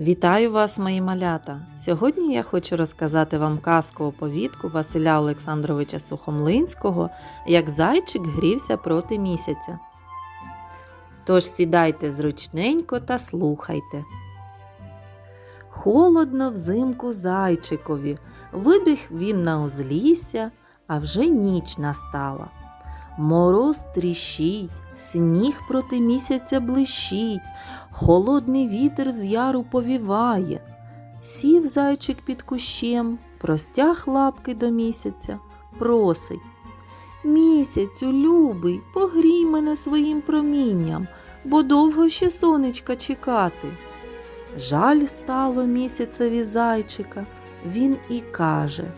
Вітаю вас, мої малята! Сьогодні я хочу розказати вам казку оповідку Василя Олександровича Сухомлинського, як зайчик грівся проти місяця. Тож сідайте зручненько та слухайте. Холодно взимку зайчикові. Вибіг він на узлісся, а вже ніч настала. Мороз тріщить, сніг проти місяця блищить, холодний вітер з яру повіває. Сів зайчик під кущем, простяг лапки до місяця, просить. Місяцю, любий, погрій мене своїм промінням, бо довго ще сонечка чекати. Жаль стало місяцеві зайчика, він і каже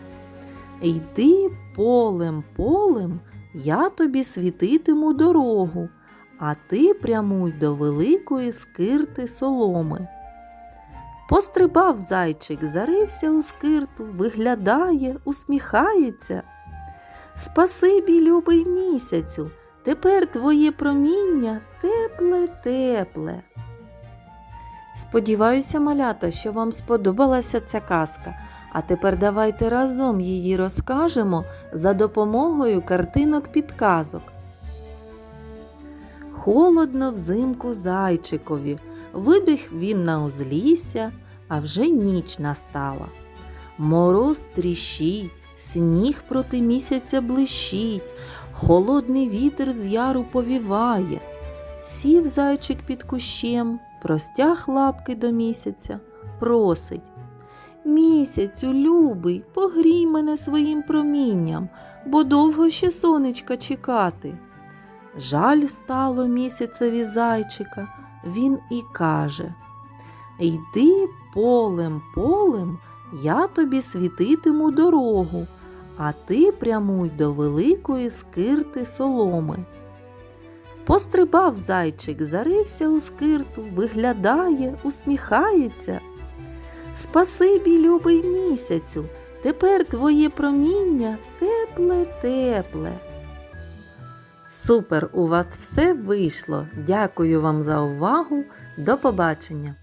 Йди полем полем, я тобі світитиму дорогу, а ти прямуй до великої скирти соломи. Пострибав зайчик, зарився у скирту, виглядає, усміхається. Спасибі, любий місяцю, тепер твоє проміння тепле, тепле. Сподіваюся, малята, що вам сподобалася ця казка. А тепер давайте разом її розкажемо за допомогою картинок підказок. Холодно взимку зайчикові. Вибіг він на узлісся, а вже ніч настала. Мороз тріщить, сніг проти місяця блищить, холодний вітер з яру повіває. Сів зайчик під кущем, простяг лапки до місяця, просить. Місяцю, любий, погрій мене своїм промінням, бо довго ще сонечка чекати. Жаль стало місяцеві зайчика, він і каже Йди полем полем, я тобі світитиму дорогу, а ти прямуй до великої скирти соломи. Пострибав зайчик, зарився у скирту, виглядає, усміхається. Спасибі, любий місяцю, тепер твоє проміння тепле, тепле. Супер, у вас все вийшло. Дякую вам за увагу. До побачення!